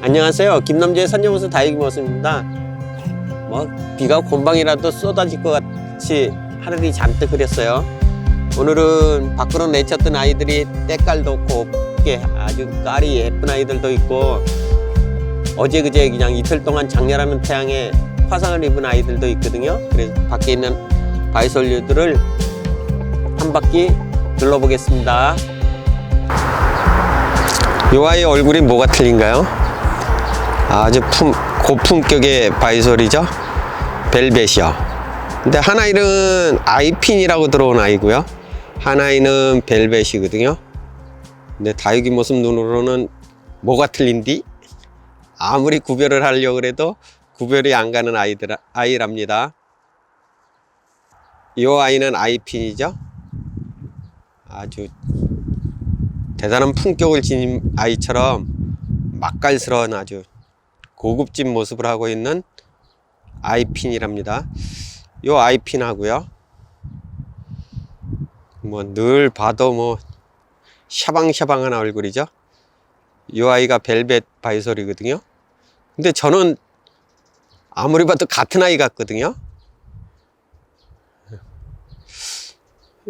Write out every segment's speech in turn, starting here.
안녕하세요. 김남재의 산정호수 다육이 모습입니다. 뭐 비가 곤방이라도 쏟아질 것 같이 하늘이 잔뜩 흐렸어요. 오늘은 밖으로 내쳤던 아이들이 때깔도 곱게 아주 깔이 예쁜 아이들도 있고 어제 그제 그냥 이틀 동안 장렬하는 태양에 화상을 입은 아이들도 있거든요. 그래서 밖에 있는 바이솔류들을 한 바퀴 둘러보겠습니다. 요 아이 얼굴이 뭐가 틀린가요? 아주 품, 고품격의 바이솔이죠. 벨벳이요. 근데 하나이는 아이핀이라고 들어온 아이고요. 하나이는 벨벳이거든요. 근데 다육이 모습 눈으로는 뭐가 틀린디? 아무리 구별을 하려고 해도 구별이 안 가는 아이들, 아이랍니다. 이 아이는 아이핀이죠. 아주 대단한 품격을 지닌 아이처럼 맛깔스러운 아주 고급진 모습을 하고 있는 아이핀이랍니다. 요 아이핀 하고요. 뭐 늘 봐도 뭐 샤방샤방한 얼굴이죠. 요 아이가 벨벳 바이솔이거든요. 근데 저는 아무리 봐도 같은 아이 같거든요.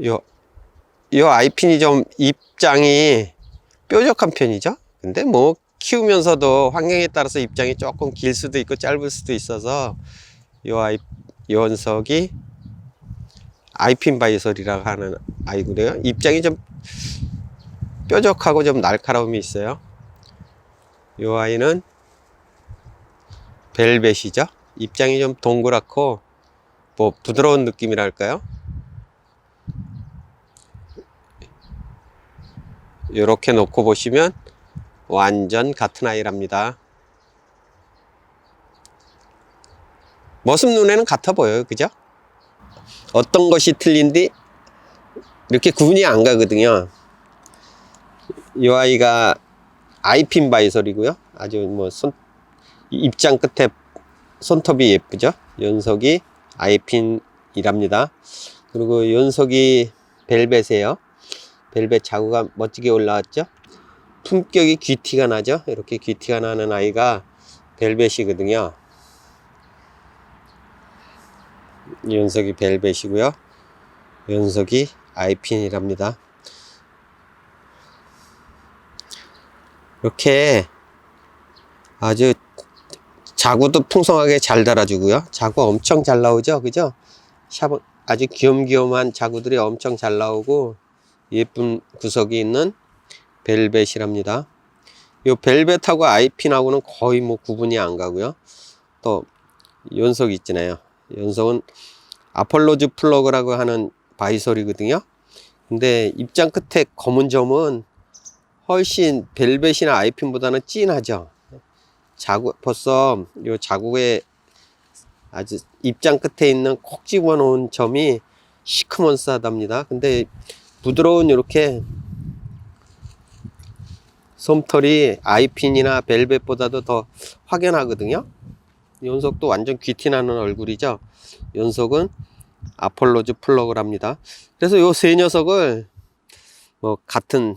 요, 요 아이핀이 좀 입장이 뾰족한 편이죠. 근데 뭐 키우면서도 환경에 따라서 입장이 조금 길 수도 있고 짧을 수도 있어서 요 아이 요 녀석이 아이핀 바이솔이라고 하는 아이고요. 입장이 좀 뾰족하고 좀 날카로움이 있어요. 요 아이는 벨벳이죠. 입장이 좀 동그랗고 뭐 부드러운 느낌이랄까요? 이렇게 놓고 보시면 완전 같은 아이랍니다. 모습 눈에는 같아 보여요. 그죠? 어떤 것이 틀린디 이렇게 구분이 안 가거든요. 이 아이가 아이핀 바이솔이고요. 아주 뭐 손, 입장 끝에 손톱이 예쁘죠. 연석이 아이핀이랍니다. 그리고 연석이 벨벳이에요. 벨벳 자구가 멋지게 올라왔죠. 품격이 귀티가 나죠. 이렇게 귀티가 나는 아이가 벨벳이거든요. 연석이 벨벳이고요. 연석이 아이핀이랍니다. 이렇게 아주 자구도 풍성하게 잘 달아주고요. 자구 엄청 잘 나오죠. 그죠? 샤브, 아주 귀염귀염한 자구들이 엄청 잘 나오고 예쁜 구석이 있는 벨벳이랍니다. 이 벨벳하고 아이핀하고는 거의 뭐 구분이 안 가고요. 또 연석 있잖아요. 연석은 아폴로즈 플러그라고 하는 바이솔이거든요. 근데 입장 끝에 검은 점은 훨씬 벨벳이나 아이핀보다는 진하죠. 자구 벌써 요 자구의 아주 입장 끝에 있는 콕 집어 놓은 점이 시커먼스하답니다. 근데 부드러운 이렇게 솜털이 아이핀이나 벨벳보다도 더 확연하거든요. 연속도 완전 귀티나는 얼굴이죠. 연속은 아폴로즈 플러그랍니다. 그래서 요 세 녀석을 뭐 같은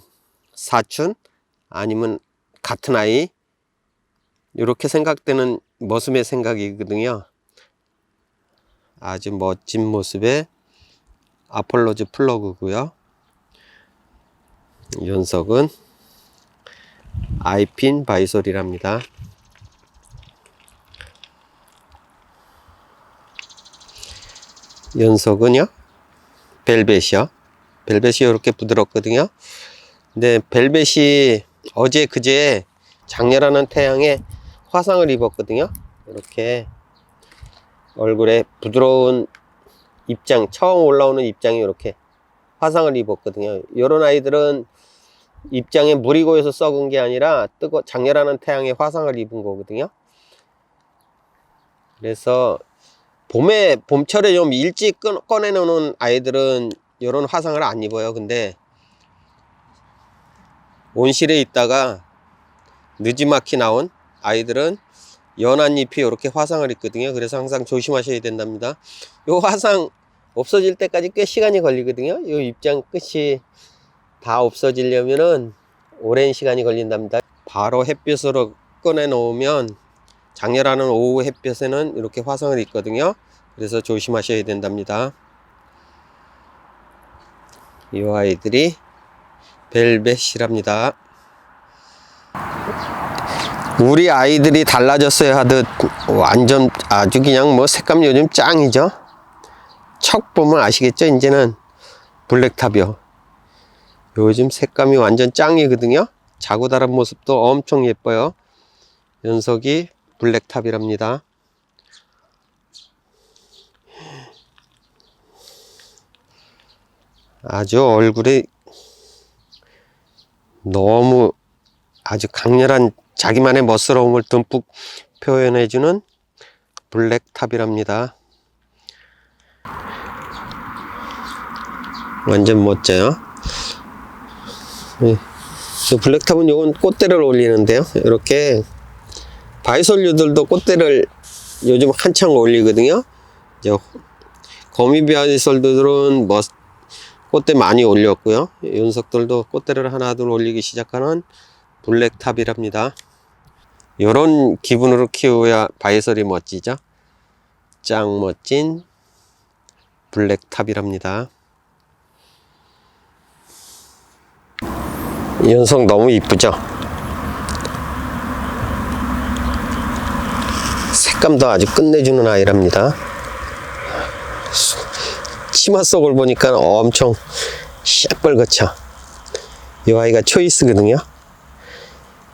사춘 아니면 같은 아이 이렇게 생각되는 모습의 생각이거든요. 아주 멋진 모습의 아폴로즈 플러그고요. 연석은 아이핀 바이솔이랍니다. 연석은요, 벨벳이요. 벨벳이 이렇게 부드럽거든요. 근데 벨벳이 어제 그제 장렬하는 태양에 화상을 입었거든요. 이렇게 얼굴에 부드러운 입장, 처음 올라오는 입장이 이렇게 화상을 입었거든요. 이런 아이들은 입장에 물이 고여서 썩은 게 아니라 뜨거 장렬하는 태양에 화상을 입은 거거든요. 그래서 봄에 봄철에 좀 일찍 꺼- 꺼내 놓는 아이들은 이런 화상을 안 입어요. 근데 온실에 있다가 늦지막히 나온 아이들은 연한 잎이 이렇게 화상을 입거든요. 그래서 항상 조심하셔야 된답니다. 요 화상 없어질 때까지 꽤 시간이 걸리거든요. 요 입장 끝이 다 없어지려면은 오랜 시간이 걸린답니다. 바로 햇빛으로 꺼내 놓으면 장렬하는 오후 햇볕에는 이렇게 화상을 입거든요. 그래서 조심하셔야 된답니다. 이 아이들이 벨벳이랍니다. 우리 아이들이 달라졌어야 하듯 완전 아주 그냥 뭐 색감 요즘 짱이죠. 척 보면 아시겠죠? 이제는 블랙탑이요. 요즘 색감이 완전 짱이거든요. 자고 다른 모습도 엄청 예뻐요. 연석이 블랙탑이랍니다. 아주 얼굴이 너무 아주 강렬한 자기만의 멋스러움을 듬뿍 표현해주는 블랙탑이랍니다. 완전 멋져요. 네. 저 블랙탑은 요건 꽃대를 올리는데요. 이렇게 바이솔류들도 꽃대를 요즘 한창 올리거든요. 이제 거미 바이솔들은 뭐 꽃대 많이 올렸고요. 연석들도 꽃대를 하나 둘 올리기 시작하는 블랙탑이랍니다. 이런 기분으로 키워야 바이솔이 멋지죠. 짱 멋진 블랙탑이랍니다. 연석 너무 이쁘죠? 색감도 아주 끝내주는 아이랍니다. 치마 속을 보니까 엄청 시뻘겋죠? 이 아이가 초이스거든요.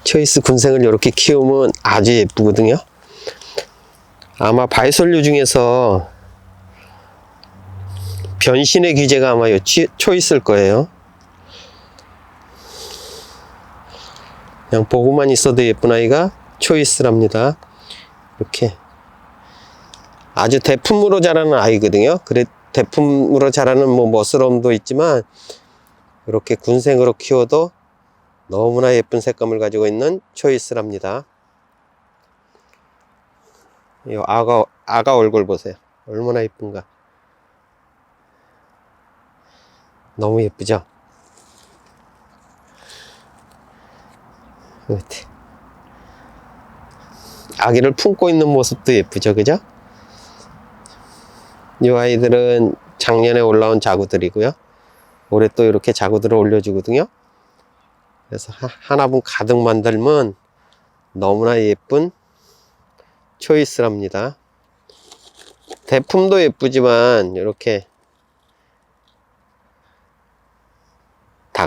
초이스 군생을 이렇게 키우면 아주 예쁘거든요. 아마 바이솔류 중에서 변신의 기제가 아마 요 치- 초이스일 거예요. 그냥 보고만 있어도 예쁜 아이가 초이스랍니다. 이렇게 아주 대품으로 자라는 아이거든요. 그래 대품으로 자라는 뭐 멋스러움도 있지만 이렇게 군생으로 키워도 너무나 예쁜 색감을 가지고 있는 초이스랍니다. 이 아가 아가 얼굴 보세요. 얼마나 예쁜가. 너무 예쁘죠? 이렇게. 아기를 품고 있는 모습도 예쁘죠, 그죠? 이 아이들은 작년에 올라온 자구들이고요. 올해 또 이렇게 자구들을 올려주거든요. 그래서 하- 하나분 가득 만들면 너무나 예쁜 초이스랍니다. 대품도 예쁘지만 이렇게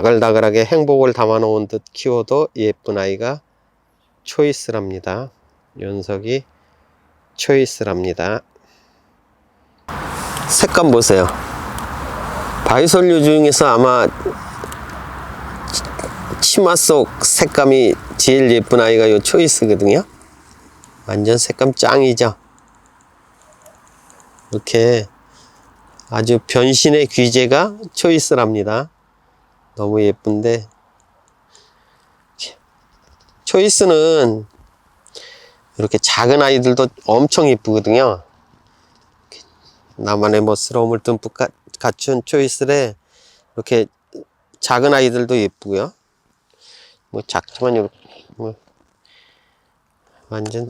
다글다글하게 행복을 담아놓은 듯 키워도 예쁜 아이가 초이스랍니다. 연석이 초이스랍니다. 색감 보세요. 바이솔류 중에서 아마 치마 속 색감이 제일 예쁜 아이가 요 초이스거든요. 완전 색감 짱이죠. 이렇게 아주 변신의 귀재가 초이스랍니다. 너무 예쁜데 초이스는 이렇게 작은 아이들도 엄청 예쁘거든요. 나만의 멋스러움을 듬뿍 가- 갖춘 초이스에 이렇게 작은 아이들도 예쁘고요. 뭐 작지만 이렇게 뭐 완전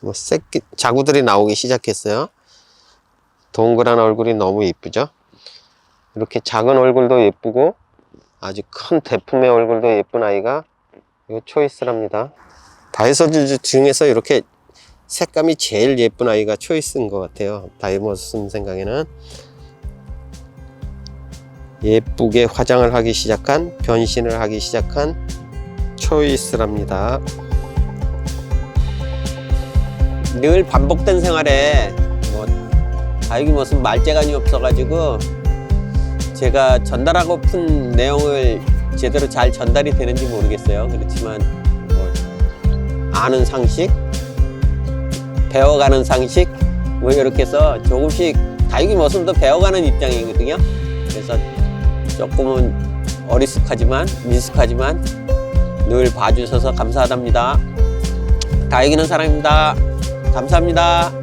뭐 새끼 자구들이 나오기 시작했어요. 동그란 얼굴이 너무 예쁘죠. 이렇게 작은 얼굴도 예쁘고 아주 큰 대품의 얼굴도 예쁜 아이가 이거 초이스랍니다. 다이소즈 중에서 이렇게 색감이 제일 예쁜 아이가 초이스인 것 같아요. 다이머슨 생각에는 예쁘게 화장을 하기 시작한 변신을 하기 시작한 초이스랍니다. 늘 반복된 생활에 뭐 다육이 무슨 말재간이 없어가지고 제가 전달하고픈 내용을 제대로 잘 전달이 되는지 모르겠어요. 그렇지만 뭐 아는 상식, 배워가는 상식 뭐 이렇게 해서 조금씩 다육이 모습도 배워가는 입장이거든요. 그래서 조금은 어리숙하지만 미숙하지만 늘 봐주셔서 감사하답니다. 다육이는 사랑입니다. 감사합니다.